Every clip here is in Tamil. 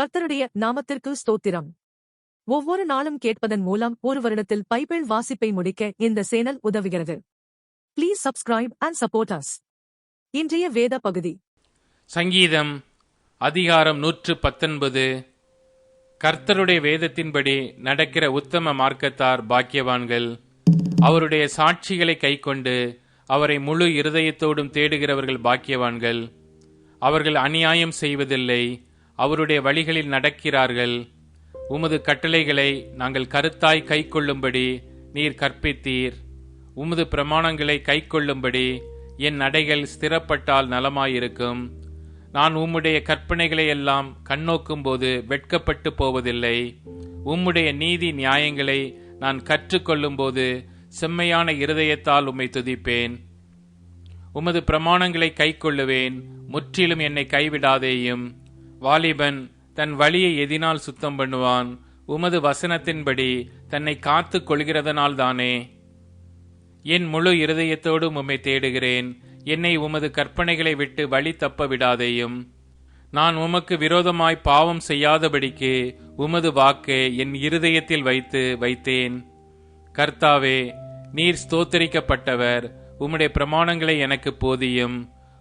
கர்த்தருடைய நாமத்திற்கு ஸ்தோத்திரம். ஒவ்வொரு நாளும் கேட்பதன் மூலம் ஒரு வருடத்தில் பைபிள் வாசிப்பை முடிக்க இந்த சேனல் உதவுகிறது. Please subscribe and support us இன்றைய வேத பகுதி. சங்கீதம் அதிகாரம் நூற்று பத்தொன்பது கர்த்தருடைய வேதத்தின்படி நடக்கிற உத்தம மார்க்கத்தார் பாக்கியவான்கள் அவருடைய சாட்சிகளை கைக்கொண்டு அவரை முழு இருதயத்தோடும் தேடுகிறவர்கள் பாக்கியவான்கள். அவர்கள் அநியாயம் செய்வதில்லை அவருடைய வழிகளில் நடக்கிறார்கள். உமது கட்டளைகளை நாங்கள் கருத்தாய் கைக்கொள்ளும்படி நீர் கற்பித்தீர். உமது பிரமாணங்களை கைக்கொள்ளும்படி என் நடைகள் ஸ்திரப்பட்டால் நலமாயிருக்கும். நான் உம்முடைய கற்பனைகளை எல்லாம் கண்ணோக்கும் போது வெட்கப்பட்டு போவதில்லை. உம்முடைய நீதி நியாயங்களை நான் கற்றுக்கொள்ளும்போது செம்மையான இருதயத்தால் உம்மை துதிப்பேன். உமது பிரமாணங்களை கைக்கொள்ளுவேன் முற்றிலும் என்னை கைவிடாதேயும். வாலிபன் தன் வழியை எதினால் சுத்தம் பண்ணுவான். உமது வசனத்தின்படி தன்னை காத்து கொள்கிறதனால்தானே என் முழு இருதயத்தோடும் உம்மை தேடுகிறேன். என்னை உமது கற்பனைகளை விட்டு வழி தப்ப விடாதேயும். நான் உமக்கு விரோதமாய் பாவம் செய்யாதபடிக்கு உமது வாக்கை என் இருதயத்தில் வைத்து வைத்தேன். கர்த்தாவே நீர் ஸ்தோத்தரிக்கப்பட்டவர். உம்முடைய பிரமாணங்களை எனக்கு போதியும்.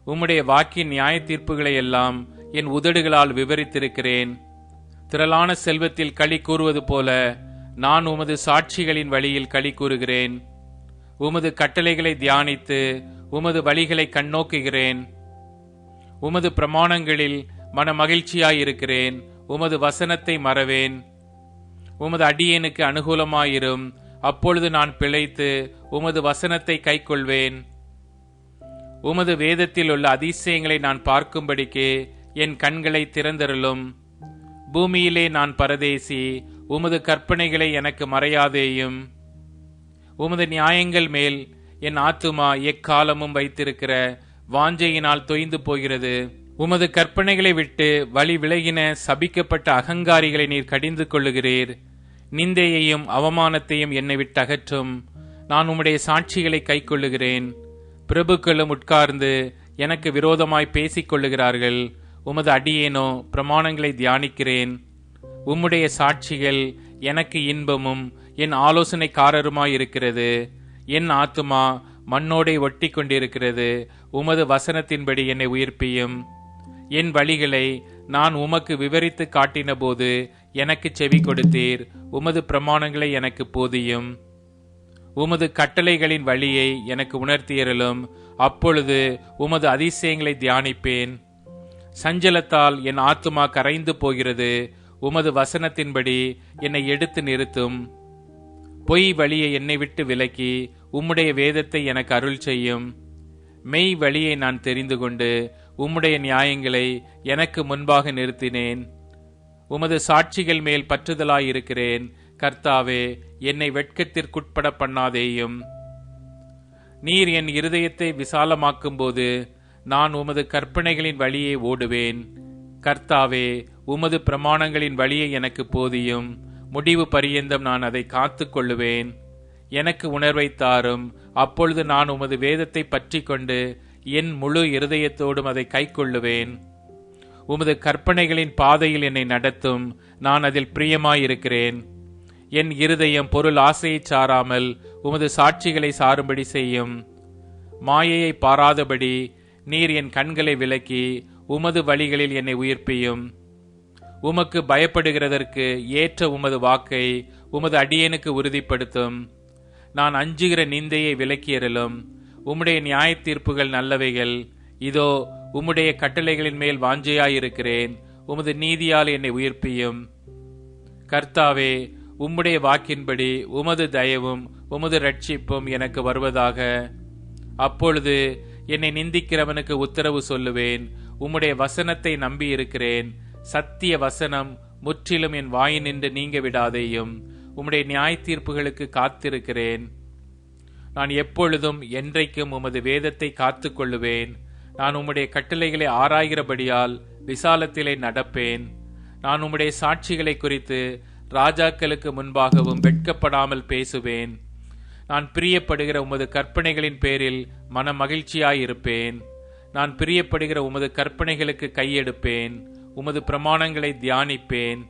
உம்முடைய வாக்கின் நியாய தீர்ப்புகளை எல்லாம் என் உதடுகளால் விவரித்திருக்கிறேன். திரளான செல்வத்தில் களி கூறுவது போல நான் உமது சாட்சிகளின் வழியில் களி கூறுகிறேன். உமது கட்டளைகளை தியானித்து உமது வழிகளை கண்ணோக்குகிறேன். உமது பிரமாணங்களில் மன மகிழ்ச்சியாயிருக்கிறேன் உமது வசனத்தை மறவேன். உமது அடியேனுக்கு அனுகூலமாயிரும். அப்பொழுது நான் பிழைத்து உமது வசனத்தை கைக்கொள்வேன். உமது வேதத்தில் உள்ள அதிசயங்களை நான் பார்க்கும்படிக்கு என் கண்களை திறந்தருளும். பூமியிலே நான் பரதேசி உமது கற்பனைகளை எனக்கு மறையாதேயும். உமது நியாயங்கள் மேல் என் ஆத்துமா எக்காலமும் வைத்திருக்கிற வாஞ்சையினால் தொய்ந்து போகிறது. உமது கற்பனைகளை விட்டு வழி விலகின சபிக்கப்பட்ட அகங்காரிகளை நீர் கடிந்து கொள்ளுகிறீர். நிந்தையையும் அவமானத்தையும் என்னை விட்டு அகற்றும். நான் உம்முடைய சாட்சிகளை கைக்கொள்ளுகிறேன். பிரபுக்களும் உட்கார்ந்து எனக்கு விரோதமாய் பேசிக் கொள்ளுகிறார்கள் உமது அடியேனோ பிரமாணங்களை தியானிக்கிறேன். உம்முடைய சாட்சிகள் எனக்கு இன்பமும் என் ஆலோசனைக்காரருமாயிருக்கிறது. என் ஆத்துமா மண்ணோடை ஒட்டி கொண்டிருக்கிறது உமது வசனத்தின்படி என்னை உயிர்ப்பியும். என் வழிகளை நான் உமக்கு விவரித்து காட்டினபோது எனக்கு செவி கொடுத்தீர். உமது பிரமாணங்களை எனக்கு போதியும். உமது கட்டளைகளின் வழியை எனக்கு உணர்த்தியறலும் அப்பொழுது உமது அதிசயங்களை தியானிப்பேன். சஞ்சலத்தால் என் ஆத்துமா கரைந்து போகிறது. உமது வசனத்தின்படி என்னை எடுத்து நிறுத்தும். பொய் வழியை என்னை விட்டு விலக்கி உம்முடைய வேதத்தை எனக்கு அருள் செய்யும். மெய் வழியை நான் தெரிந்து கொண்டு உம்முடைய நியாயங்களை எனக்கு முன்பாக நிறுத்தினேன். உமது சாட்சிகள் மேல் பற்றுதலாயிருக்கிறேன். கர்த்தாவே என்னை வெட்கத்திற்குட்பட பண்ணாதேயும். நீர் என் இருதயத்தை விசாலமாக்கும்போது நான் உமது கற்பனைகளின் வழியே ஓடுவேன். கர்த்தாவே உமது பிரமாணங்களின் வழியை எனக்கு போதியும். முடிவு பரியந்தம் நான் அதை காத்து கொள்ளுவேன் எனக்கு உணர்வை தாரும். அப்பொழுது நான் உமது வேதத்தை பற்றி கொண்டு என் முழு இருதயத்தோடும் அதை கைக்கொள்ளுவேன். உமது கற்பனைகளின் பாதையில் என்னை நடத்தும். நான் அதில் பிரியமாயிருக்கிறேன். என் இருதயம் பொருள் ஆசையை சாராமல் உமது சாட்சிகளை சாரும்படி செய்யும். மாயையை பாராதபடி நீர் என் கண்களை விலக்கி உமது வழிகளில் என்னை உயிர்ப்பியும். உமக்கு பயப்படுகிறதற்கு ஏற்ற உமது வாக்கை உமது அடியேனுக்கு உறுதிப்படுத்தும். நான் அஞ்சுகிற நிந்தையை விலக்கியறலும் உம்முடைய நியாய தீர்ப்புகள் நல்லவைகள். இதோ உம்முடைய கட்டளைகளின் மேல் வாஞ்சையாயிருக்கிறேன். உமது நீதியால் என்னை உயிர்ப்பியும். கர்த்தாவே உம்முடைய வாக்கின்படி உமது தயவும் உமது ரட்சிப்பும் எனக்கு வருவதாக. அப்பொழுது என்னை நிந்திக்கிறவனுக்கு உத்தரவு சொல்லுவேன். உம்முடைய வசனத்தை நம்பி இருக்கிறேன் சத்திய வசனம் முற்றிலும் என் வாயினின்று நீங்க விடாதேயும். உம்முடைய நியாய தீர்ப்புகளுக்கு காத்திருக்கிறேன். நான் எப்பொழுதும் என்றைக்கும் உமது வேதத்தை காத்து கொள்ளுவேன் நான் உம்முடைய கட்டளைகளை ஆராய்கிறபடியால் விசாலத்திலே நடப்பேன். நான் உம்முடைய சாட்சிகளை குறித்து ராஜாக்களுக்கு முன்பாகவும் வெட்கப்படாமல் பேசுவேன். நான் பிரியப்படுகிற உமது கற்பனைகளின் பேரில் மன மகிழ்ச்சியாயிருப்பேன் நான் பிரியப்படுகிற உமது கற்பனைகளுக்கு கையெடுப்பேன். உமது பிரமாணங்களை தியானிப்பேன்.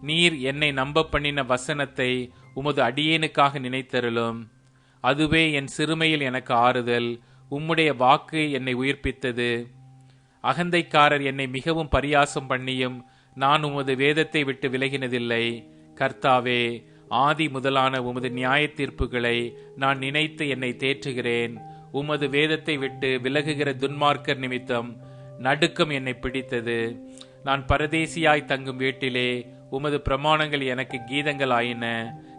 நீர் என்னை நம்ப பண்ணின வசனத்தை உமது அடியேனுக்காக நினைத்தருளும். அதுவே என் சிறுமையில் எனக்கு ஆறுதல். உம்முடைய வாக்கு என்னை உயிர்ப்பித்தது. அகந்தைக்காரர் என்னை மிகவும் பரியாசம் பண்ணியும் நான் உமது வேதத்தை விட்டு விலகினதில்லை. கர்த்தாவே ஆதி முதலான உமது நியாய தீர்ப்புகளை நான் நினைத்து என்னை தேற்றுகிறேன். உமது வேதத்தை விட்டு விலகுகிற துன்மார்க்கர் நிமித்தம் நடுக்கம் என்னை பிடித்தது. நான் பரதேசியாய் தங்கும் வீட்டிலே உமது பிரமாணங்கள் எனக்கு கீதங்கள் ஆயின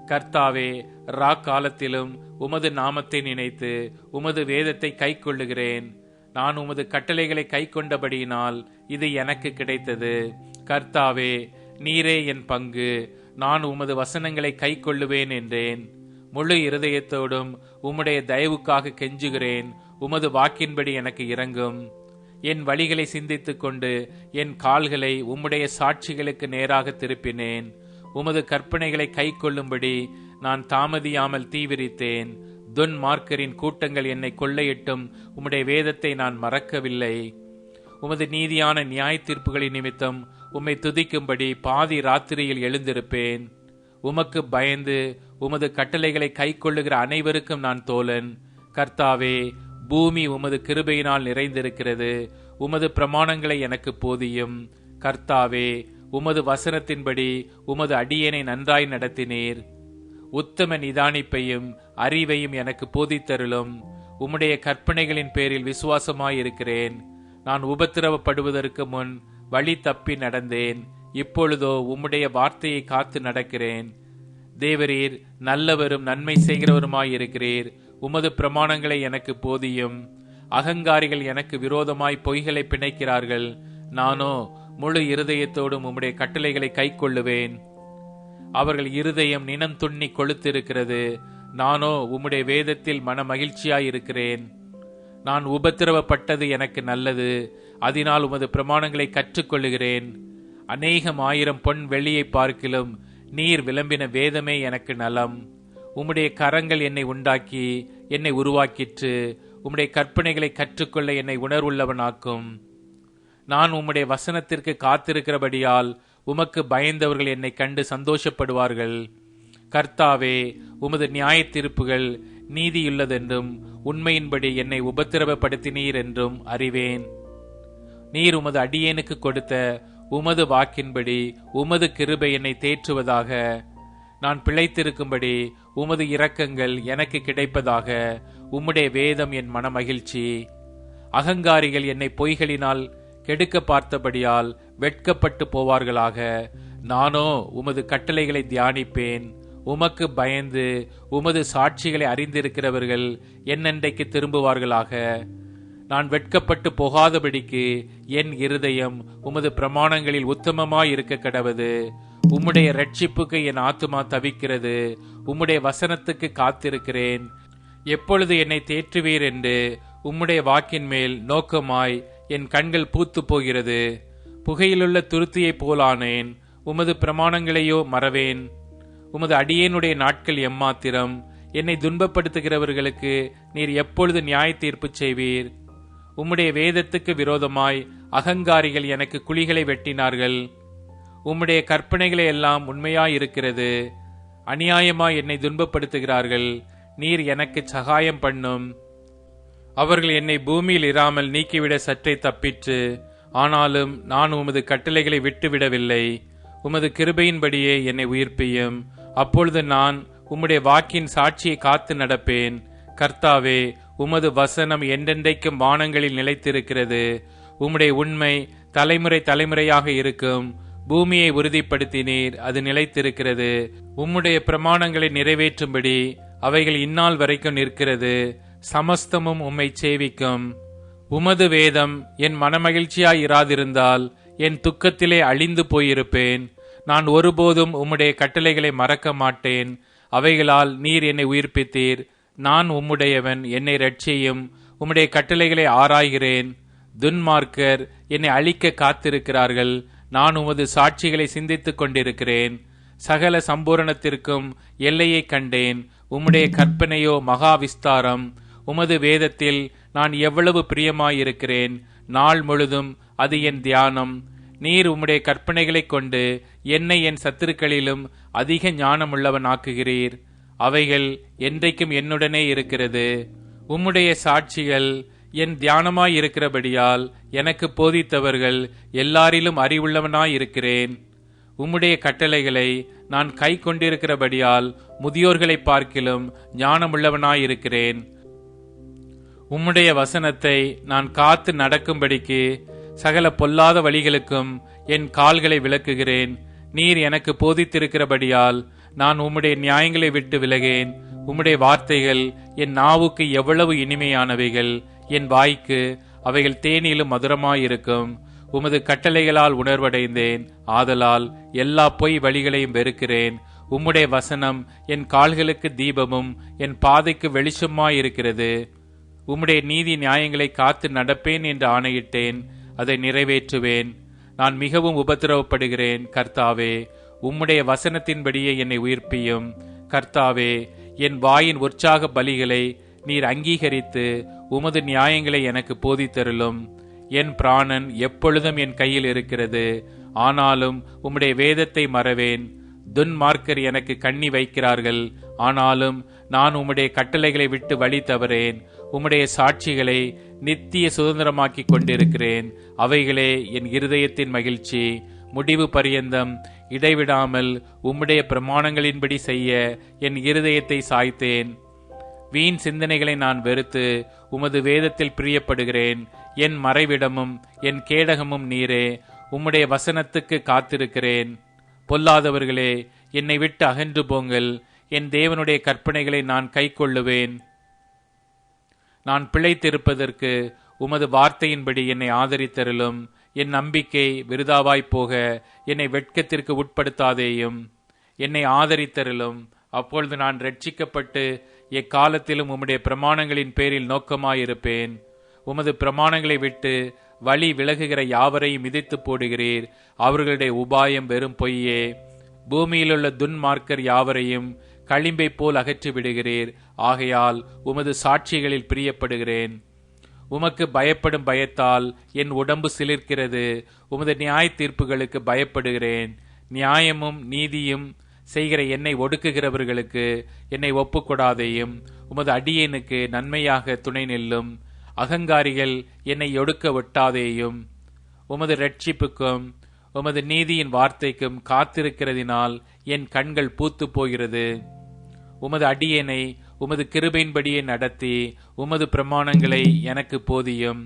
கர்த்தாவே ரா காலத்திலும் உமது நாமத்தை நினைத்து உமது வேதத்தை கை கொள்ளுகிறேன் நான் உமது கட்டளைகளை கை கொண்டபடியினால் இது எனக்கு கிடைத்தது. கர்த்தாவே நீரே என் பங்கு. நான் உமது வசனங்களை கை கொள்ளுவேன் என்றேன். முழு இருதயத்தோடும் உம்முடைய தயவுக்காக கெஞ்சுகிறேன். உமது வாக்கின்படி எனக்கு இறங்கும் என் வழிகளை சிந்தித்துக் கொண்டு என் கால்களை உம்முடைய சாட்சிகளுக்கு நேராக திருப்பினேன். உமது கற்பனைகளை கை கொள்ளும்படி நான் தாமதியாமல் தீவிரித்தேன் துன் மார்க்கரின் கூட்டங்கள் என்னை கொள்ளையிட்டும். உம்முடைய வேதத்தை நான் மறக்கவில்லை. உமது நீதியான நியாய தீர்ப்புகளின் நிமித்தம் உம்மை துதிக்கும்படி பாதி ராத்திரியில் எழுந்திருப்பேன். உமக்கு பயந்து உமது கட்டளைகளை கை கொள்ளுகிற அனைவருக்கும் நான் தோழன். கர்த்தாவே பூமி உமது கிருபையினால் நிறைந்திருக்கிறது. உமது பிரமாணங்களை எனக்கு போதியும். கர்த்தாவே உமது வசனத்தின்படி உமது அடியனை நன்றாய் நடத்தினீர். உத்தம நிதானிப்பையும் அறிவையும் எனக்கு போதித்தருளும். உம்முடைய கற்பனைகளின் பேரில் விசுவாசமாயிருக்கிறேன். நான் உபத்திரவப்படுவதற்கு முன் வழி தப்பி நடந்தேன். இப்பொழுதோ உம்முடைய வார்த்தையை காத்து நடக்கிறேன். தேவரீர் நல்லவரும் நன்மை செய்கிறவருமாயிருக்கிறீர். உமது பிரமாணங்களை எனக்கு போதியும். அகங்காரிகள் எனக்கு விரோதமாய் பொய்களை பிணைக்கிறார்கள். நானோ முழு இருதயத்தோடும் உம்முடைய கட்டளைகளை கை கொள்ளுவேன் அவர்கள் இருதயம் நினம் துண்ணி கொளுத்திருக்கிறது. நானோ உம்முடைய வேதத்தில் மன மகிழ்ச்சியாயிருக்கிறேன் நான் உபத்திரவப்பட்டது எனக்கு நல்லது. அதனால் உமது பிரமாணங்களை கற்றுக்கொள்ளுகிறேன். அநேகம் ஆயிரம் பொன் வெள்ளியை பார்க்கிலும் நீர் விளம்பின வேதமே எனக்கு நலம். உம்முடைய கரங்கள் என்னை உண்டாக்கி என்னை உருவாக்கிற்று. உம்முடைய கற்பனைகளை கற்றுக்கொள்ள என்னை உணர்வுள்ளவனாக்கும். நான் உம்முடைய வசனத்திற்கு காத்திருக்கிறபடியால் உமக்கு பயந்தவர்கள் என்னை கண்டு சந்தோஷப்படுவார்கள். கர்த்தாவே உமது நியாய தீர்ப்புகள் நீதியுள்ளதென்றும் உண்மையின்படி என்னை உபத்திரவப்படுத்தினீர் என்றும் அறிவேன். நீர் உமது அடியேனுக்கு கொடுத்த உமது வாக்கின்படி உமது கிருபை என்னை தேற்றுவதாக நான் பிழைத்திருக்கும்படி உமது இரக்கங்கள் எனக்கு கிடைப்பதாக உம்முடைய வேதம் என் மனமகிழ்ச்சி. அகங்காரிகள் என்னை பொய்களினால் கெடுக்க பார்த்தபடியால் வெட்கப்பட்டு போவார்களாக நானோ உமது கட்டளைகளை தியானிப்பேன். உமக்கு பயந்து உமது சாட்சிகளை அறிந்திருக்கிறவர்கள் என்னென்றைக்கு திரும்புவார்களாக? நான் வெட்கப்பட்டு போகாதபடிக்கு என் இருதயம் உமது பிரமாணங்களில் உத்தமமாயிருக்க கடவது. உம்முடைய ரட்சிப்புக்கு என் ஆத்துமா தவிக்கிறது. உம்முடைய வசனத்துக்கு காத்திருக்கிறேன். எப்பொழுது என்னை தேற்றுவீர் என்று உம்முடைய வாக்கின் மேல் நோக்கமாய் என் கண்கள் பூத்து போகிறது. புகையிலுள்ள துருத்தியைப் போலானேன். உமது பிரமாணங்களையோ மறவேன். உமது அடியேனுடைய நாட்கள் எம்மாத்திரம். என்னை துன்பப்படுத்துகிறவர்களுக்கு நீர் எப்பொழுது நியாய தீர்ப்பு செய்வீர்? உம்முடைய வேதத்துக்கு விரோதமாய் அகங்காரிகள் எனக்கு குழிகளை வெட்டினார்கள். உம்முடைய கற்பனைகளை எல்லாம் உண்மையாயிருக்கிறது. அநியாயமாய் என்னை துன்பப்படுத்துகிறார்கள். நீர் எனக்கு சகாயம் பண்ணும். அவர்கள் என்னை பூமியில் இராமல் நீக்கிவிட சற்றே தப்பிற்று. ஆனாலும் நான் உமது கட்டளைகளை விட்டுவிடவில்லை. உமது கிருபையின்படியே என்னை உயிர்ப்பியும். அப்பொழுது நான் உம்முடைய வாக்கின் சாட்சியை காத்து நடப்பேன். கர்த்தாவே உமது வசனம் என்றென்றைக்கும் வானங்களில் நிலைத்திருக்கிறது. உம்முடைய உண்மை தலைமுறை தலைமுறையாக இருக்கும். பூமியை உறுதிப்படுத்தினீர் அது நிலைத்திருக்கிறது. உம்முடைய பிரமாணங்களை நிறைவேற்றும்படி அவைகள் இந்நாள் வரைக்கும் நிற்கிறது. சமஸ்தமும் உம்மை சேவிக்கும். உமது வேதம் என் மனமகிழ்ச்சியாய் இராதிருந்தால் என் துக்கத்திலே அழிந்து போயிருப்பேன். நான் ஒருபோதும் உம்முடைய கட்டளைகளை மறக்க மாட்டேன். அவைகளால் நீர் என்னை உயிர்ப்பித்தீர். நான் உம்முடையவன் என்னை ரட்சியும் உம்முடைய கட்டளைகளை ஆராய்கிறேன். துன்மார்க்கர் என்னை அழிக்க காத்திருக்கிறார்கள். நான் உமது சாட்சிகளை சிந்தித்துக் கொண்டிருக்கிறேன். சகல சம்பூரணத்திற்கும் எல்லையை கண்டேன். உம்முடைய கற்பனையோ மகா விஸ்தாரம். உமது வேதத்தில் நான் எவ்வளவு பிரியமாயிருக்கிறேன். நாள் முழுதும் அது என் தியானம். நீர் உம்முடைய கற்பனைகளைக் கொண்டு என்னை என் சத்துருக்களிலும் அதிக ஞானமுள்ளவன் ஆக்குகிறீர். அவைகள் என்றைக்கும் என்னுடனே இருக்கிறது. உம்முடைய சாட்சிகள் என் தியானமாயிருக்கிறபடியால் எனக்கு போதித்தவர்கள் எல்லாரிலும் அறிவுள்ளவனாயிருக்கிறேன். உம்முடைய கட்டளைகளை நான் கை கொண்டிருக்கிறபடியால் முதியோர்களை பார்க்கிலும் ஞானமுள்ளவனாயிருக்கிறேன். உம்முடைய வசனத்தை நான் காத்து நடக்கும்படிக்கு சகல பொல்லாத வழிகளுக்கும் என் கால்களை விளக்குகிறேன். நீர் எனக்கு போதித்திருக்கிறபடியால் நான் உம்முடைய நியாயங்களை விட்டு விலகேன். உம்முடைய வார்த்தைகள் என் நாவுக்கு எவ்வளவு இனிமையானவைகள். என் வாய்க்கு அவைகள் தேனிலும் மதுரமாயிருக்கும். உமது கட்டளைகளால் உணர்வடைந்தேன். ஆதலால் எல்லா பொய் வழிகளையும் வெறுக்கிறேன். உம்முடைய வசனம் என் கால்களுக்கு தீபமும் என் பாதைக்கு வெளிச்சமாயிருக்கிறது. உம்முடைய நீதி நியாயங்களை காத்து நடப்பேன் என்று ஆணையிட்டேன். அதை நிறைவேற்றுவேன். நான் மிகவும் உபத்திரவப்படுகிறேன் கர்த்தாவே. உம்முடைய வசனத்தின்படியே என்னை உயிர்ப்பியும். கர்த்தாவே என் வாயின் உற்சாக பலிகளை நீர் அங்கீகரித்து உமது நியாயங்களை எனக்கு போதித்தருளும். என் பிராணன் எப்பொழுதும் என் கையில் இருக்கிறது. ஆனாலும் உம்முடைய வேதத்தை மறவேன். துன்மார்க்கர் எனக்கு கண்ணி வைக்கிறார்கள். ஆனாலும் நான் உம்முடைய கட்டளைகளை விட்டு வழி தவறேன். உம்முடைய சாட்சிகளை நித்திய சுதந்திரமாக்கிக் கொண்டிருக்கிறேன். அவைகளே என் இருதயத்தின் மகிழ்ச்சி. முடிவு பரியந்தம். இடைவிடாமல் உம்முடைய பிரமாணங்களின்படி செய்ய என் இருதயத்தை சாய்த்தேன். வீண் சிந்தனைகளை நான் வெறுத்து உமது வேதத்தில் பிரியப்படுகிறேன். என் மறைவிடமும் என் கேடகமும் நீரே உம்முடைய வசனத்துக்கு காத்திருக்கிறேன். பொல்லாதவர்களே என்னை விட்டு அகன்று போங்கள். என் தேவனுடைய கற்பனைகளை நான் கைக்கொள்ளுவேன். நான் பிழைத்திருப்பதற்கு உமது வார்த்தையின்படி என்னை ஆதரித்தருளும். என் நம்பிக்கை விருதாவாய்ப் போக என்னை வெட்கத்திற்கு உட்படுத்தாதேயும். என்னை ஆதரித்தருளும். அப்பொழுது நான் ரட்சிக்கப்பட்டு எக்காலத்திலும் உம்முடைய பிரமாணங்களின் பேரில் நோக்கமாயிருப்பேன். உமது பிரமாணங்களை விட்டு வழி விலகுகிற யாவரையும் மிதித்து போடுகிறீர். அவர்களுடைய உபாயம் வெறும் பொய்யே. பூமியிலுள்ள துன்மார்க்கர் யாவரையும் களிம்பை போல் அகற்றி விடுகிறீர். ஆகையால் உமது சாட்சிகளில் பிரியப்படுகிறேன். உமக்கு பயப்படும் பயத்தால் என் உடம்பு சிலிர்க்கிறது. உமது நியாய தீர்ப்புகளுக்கு பயப்படுகிறேன். நியாயமும் நீதியும் செய்கிற என்னை ஒடுக்குகிறவர்களுக்கு என்னை ஒப்புக்கொடாதேயும். உமது அடியேனுக்கு நன்மையாக துணை நில்லும். அகங்காரிகள் என்னை ஒடுக்க விட்டாதேயும் உமது ரட்சிப்புக்கும் உமது நீதியின் வார்த்தைக்கும் காத்திருக்கிறதினால் என் கண்கள் பூத்து போகிறது. உமது அடியனை உமது கிருபையின்படியே நடத்தி உமது பிரமாணங்களை எனக்கு போதியும்.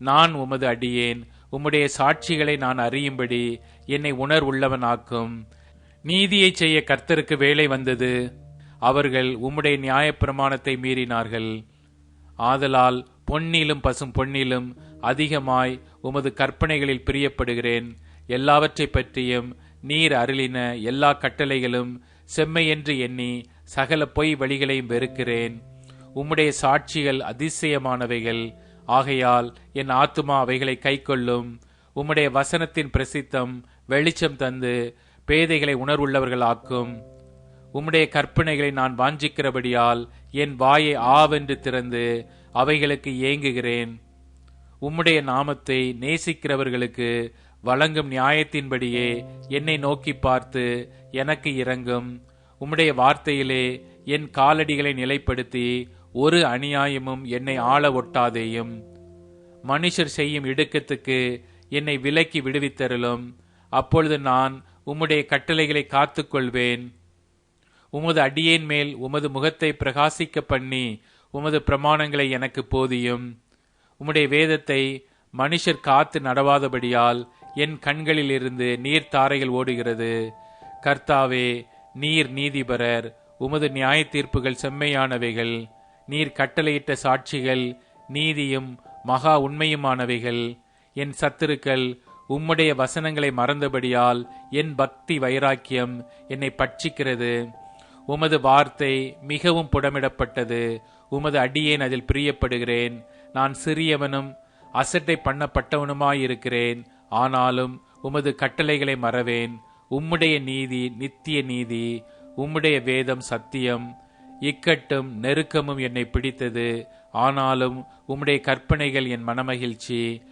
நான் உமது அடியேன் உம்முடைய சாட்சிகளை நான் அறியும்படி என்னை உணர்வுள்ளவனாக்கும். நீதியை செய்ய கர்த்தருக்கு வேலை வந்தது. அவர்கள் உம்முடைய நியாயப்பிரமாணத்தை மீறினார்கள். ஆதலால் பொன்னிலும் பசும் பொன்னிலும் அதிகமாய் உமது கற்பனைகளில் பிரியப்படுகிறேன். எல்லாவற்றை பற்றியும் நீர் அருளின எல்லா கட்டளைகளும் செம்மையென்று எண்ணி சகல பொய் வழிகளையும் வெறுக்கிறேன். உம்முடைய சாட்சிகள் அதிசயமானவைகள். ஆகையால் என் ஆத்துமா அவைகளை கைக்கொள்ளும். உம்முடைய வசனத்தின் பிரசித்தம் வெளிச்சம் தந்து பேதைகளை உணர்வுள்ளவர்கள் ஆக்கும் உம்முடைய கற்பனைகளை நான் வாஞ்சிக்கிறபடியால் என் வாயை ஆவென்று திறந்து அவைகளுக்கு ஏங்குகிறேன். உம்முடைய நாமத்தை நேசிக்கிறவர்களுக்கு வழங்கும் நியாயத்தின்படியே என்னை நோக்கி பார்த்து எனக்கு இறங்கும் உம்முடைய வார்த்தையிலே என் காலடிகளை நிலைப்படுத்தி ஒரு அநியாயமும் என்னை ஆள ஒட்டாதேயும். மனுஷர் செய்யும் இடுக்கத்துக்கு என்னை விலக்கி விடுவித்தருளும். அப்பொழுது நான் உம்முடைய கட்டளைகளை காத்துக்கொள்வேன். உமது அடியேன் மேல் உமது முகத்தை பிரகாசிக்க பண்ணி உமது பிரமாணங்களை எனக்கு போதியும். உம்முடைய வேதத்தை மனுஷர் காத்து நடவாதபடியால் என் கண்களிலிருந்து நீர் தாரைகள் ஓடுகிறது. கர்த்தாவே நீர் நீதிபரர் உமது நியாய தீர்ப்புகள் செம்மையானவைகள் நீர் கட்டளையிட்ட சாட்சிகள் நீதியும் மகா உண்மையுமானவைகள். என் சத்துருக்கள் உம்முடைய வசனங்களை மறந்தபடியால் என் பக்தி வைராக்கியம் என்னை பட்சிக்கிறது. உமது வார்த்தை மிகவும் புடமிடப்பட்டது. உமது அடியேன் அதில் பிரியப்படுகிறேன். நான் சிறியவனும் அசட்டை பண்ணப்பட்டவனுமாயிருக்கிறேன். ஆனாலும் உமது கட்டளைகளை மறவேன். உம்முடைய நீதி நித்திய நீதி உம்முடைய வேதம் சத்தியம். இக்கட்டும் நெருக்கமும் என்னை பிடித்தது. ஆனாலும் உம்முடைய கற்பனைகள் என் மனமகிழ்ச்சி.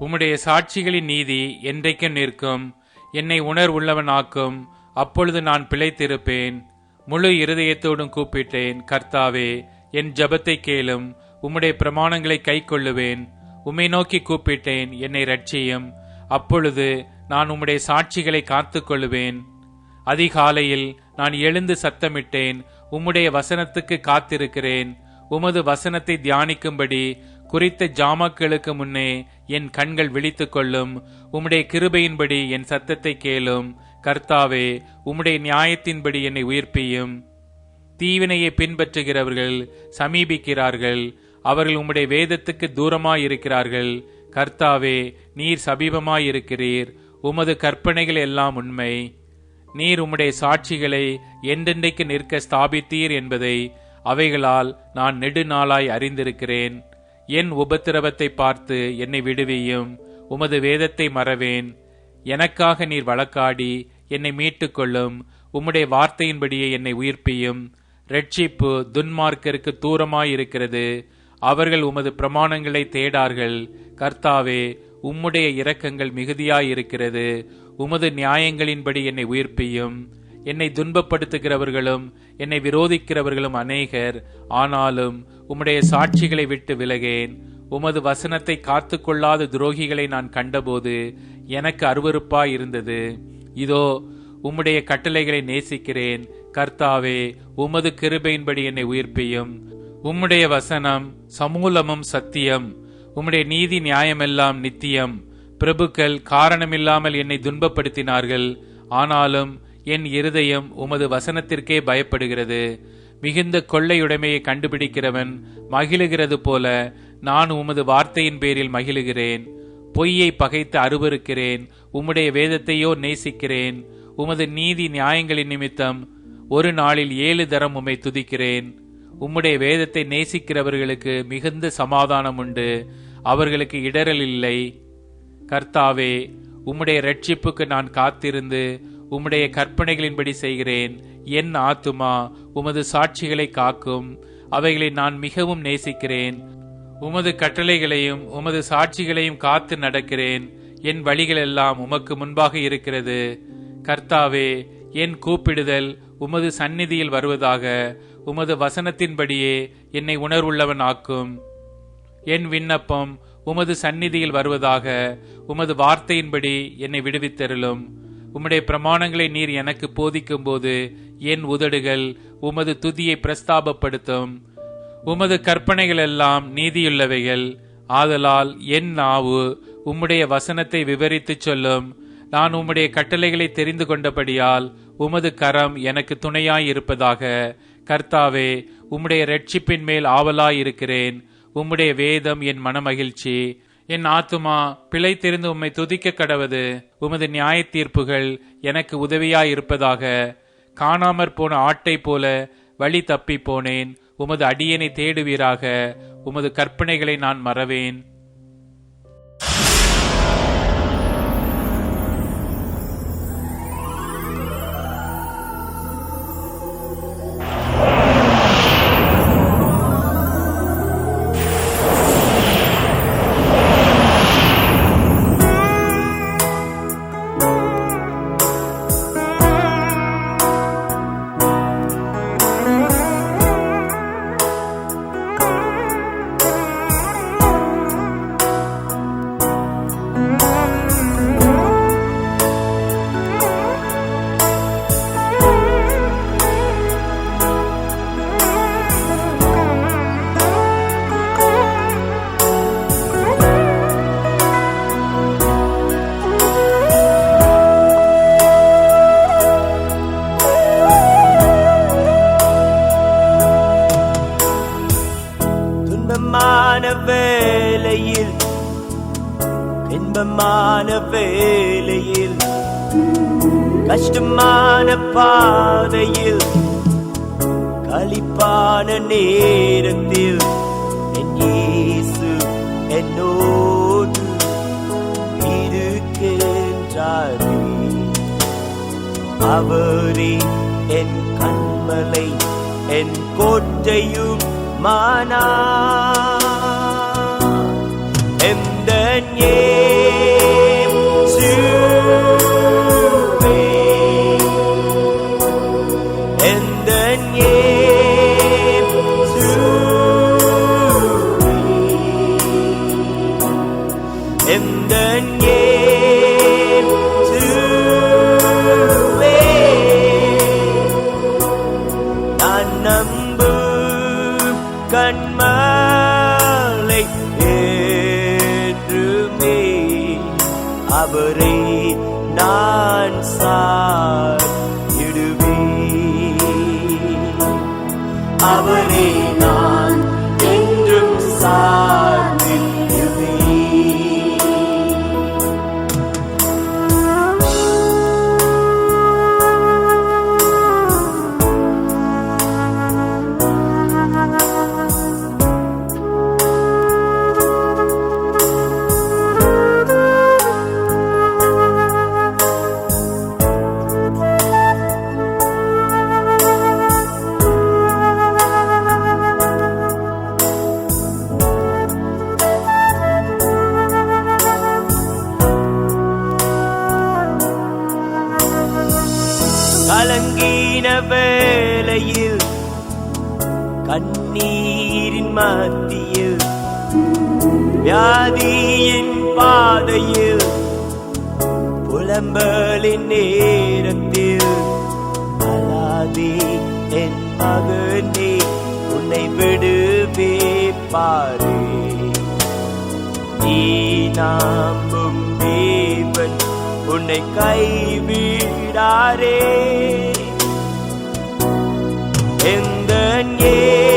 உம்முடைய சாட்சிகளின் நீதி என்றைக்கும் நிற்கும். என்னை உணர் உள்ளவனாக்கும். அப்பொழுது நான் பிழைத்திருப்பேன். முழு இருதயத்தோடும் கூப்பிட்டேன் கர்த்தாவே என் ஜபத்தை கேளும். உம்முடைய பிரமாணங்களை கைக்கொள்ளுவேன். உம்மை நோக்கி கூப்பிட்டேன் என்னை ரட்சியும் அப்பொழுது நான் உம்முடைய சாட்சிகளை காத்து கொள்ளுவேன் அதிகாலையில் நான் எழுந்து சத்தமிட்டேன். உம்முடைய வசனத்துக்கு காத்திருக்கிறேன். உமது வசனத்தை தியானிக்கும்படி குறித்த ஜாமக்களுக்கு முன்னே என் கண்கள் விழித்துக் கொள்ளும் உம்முடைய கிருபையின்படி என் சத்தத்தை கேளும். கர்த்தாவே உம்முடைய நியாயத்தின்படி என்னை உயிர்ப்பியும். தீவினையை பின்பற்றுகிறவர்கள் சமீபிக்கிறார்கள். அவர்கள் உம்முடைய வேதத்துக்கு தூரமாயிருக்கிறார்கள். கர்த்தாவே நீர் சமீபமாயிருக்கிறீர். உமது கற்பனைகள் எல்லாம் உண்மை. நீர் உம்முடைய சாட்சிகளை என்றென்றைக்கு நிற்க ஸ்தாபித்தீர் என்பதை அவைகளால் நான் நெடுநாளாய் அறிந்திருக்கிறேன். என் உபத்திரவத்தை பார்த்து என்னை விடுவியும். உமது வேதத்தை மறவேன். எனக்காக நீர் வழக்காடி என்னை மீட்டுக்கொள்ளும். உம்முடைய வார்த்தையின்படியே என்னை உயிர்ப்பியும். ரட்சிப்பு துன்மார்க்கருக்கு தூரமாயிருக்கிறது. அவர்கள் உமது பிரமாணங்களை தேடார்கள். கர்த்தாவே உம்முடைய இரக்கங்கள் மிகுதியாயிருக்கிறது. உமது நியாயங்களின்படி என்னை உயிர்ப்பியும். என்னை துன்பப்படுத்துகிறவர்களும் என்னை விரோதிக்கிறவர்களும் அநேகர். ஆனாலும் உம்முடைய சாட்சிகளை விட்டு விலகேன். உமது வசனத்தை காத்துக்கொள்ளாத துரோகிகளை நான் கண்டபோது எனக்கு அருவறுப்பாய் இருந்தது இதோ உம்முடைய கட்டளைகளை நேசிக்கிறேன். கர்த்தாவே உமது கிருபையின்படி என்னை உயிர்ப்பியும். உம்முடைய வசனம் சமூலமும் சத்தியம். உம்முடைய நீதி நியாயமெல்லாம் நித்தியம். பிரபுக்கள் காரணமில்லாமல் என்னை துன்பப்படுத்தினார்கள். ஆனாலும் என் இருதயம் உமது வசனத்திற்கே பயப்படுகிறது. மிகுந்த கொள்ளையுடைமையை கண்டுபிடிக்கிறவன் மகிழுகிறது போல நான் உமது வார்த்தையின் பேரில் மகிழுகிறேன். பொய்யை பகைத்து அருவருக்கிறேன். உம்முடைய வேதத்தையோ நேசிக்கிறேன். உமது நீதி நியாயங்களின் நிமித்தம் ஒரு நாளில் ஏழு தரம் உம்மை துதிக்கிறேன். உம்முடைய வேதத்தை நேசிக்கிறவர்களுக்கு மிகுந்த சமாதானம் உண்டு அவர்களுக்கு இடரல் இல்லை. கர்த்தாவே உம்முடைய ரட்சிப்புக்கு நான் காத்திருந்து உம்முடைய கற்பனைகளின்படி செய்கிறேன். என் ஆத்துமா உமது சாட்சிகளை காக்கும். அவைகளை நான் மிகவும் நேசிக்கிறேன். உமது கட்டளைகளையும் உமது சாட்சிகளையும் காத்து நடக்கிறேன். என் வழிகளெல்லாம் உமக்கு முன்பாக இருக்கிறது. கர்த்தாவே என் கூப்பிடுதல் உமது சந்நிதியில் வருவதாக உமது வசனத்தின்படியே என்னை உணர்வுள்ளவன் ஆக்கும் என் விண்ணப்பம் உமது சந்நிதியில் வருவதாக உமது வார்த்தையின்படி என்னை விடுவித்தருளும். உம்முடைய பிரமாணங்களை நீர் எனக்கு போதிக்கும் போது என் உதடுகள் உமது துதியை பிரஸ்தாபப்படுத்தும். உமது கற்பனைகள் எல்லாம் நீதியுள்ளவைகள். ஆதலால் என் நாவு உம்முடைய வசனத்தை விவரித்துச் சொல்லும். நான் உம்முடைய கட்டளைகளை தெரிந்து கொண்டபடியால் உமது கரம் எனக்கு துணையாய் இருப்பதாக கர்த்தாவே உம்முடைய ரட்சிப்பின் மேல் ஆவலாய் இருக்கிறேன் உம்முடைய வேதம் என் மனமகிழ்ச்சி. என் ஆத்துமா பிழைத்திருந்து உம்மை துதிக்க கடவது. உமது நியாய தீர்ப்புகள் எனக்கு உதவியாயிருப்பதாக. காணாமற் போன ஆட்டை போல வழி தப்பி போனேன். உமது அடியனை தேடுவீராக. உமது கற்பனைகளை நான் மறவேன். கஷ்டமான பாதையில் களிப்பான நேரத்தில் என் இயேசு என்னோடு இருக்கின்றாரே. அவரே என் கண்மலை என் கோட்டையும் மானா. எந்த ஏ பன்மாலை ஏற்றுமே. அவரை நான் சார் மத்தியில் வியாதியின் பாதையில் புலம்பலின் நேரத்தில் அலாதே என் மகனே உன்னை விடுவே பாரு. நீ நம்பும் தேவன் உன்னை கைவிடாரே. எந்த ஏ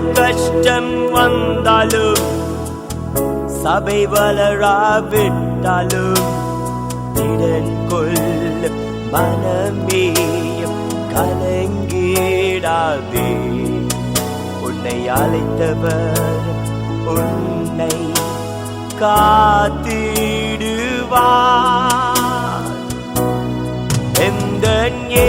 கஷ்டம் வந்தாலும் சபை வளராவிட்டாலும் திடன் கொள்ள மனமேயம் கலங்கிடாதே. உன்னை அழைத்தவர் உன்னை காத்திடுவார். எந்த ஏ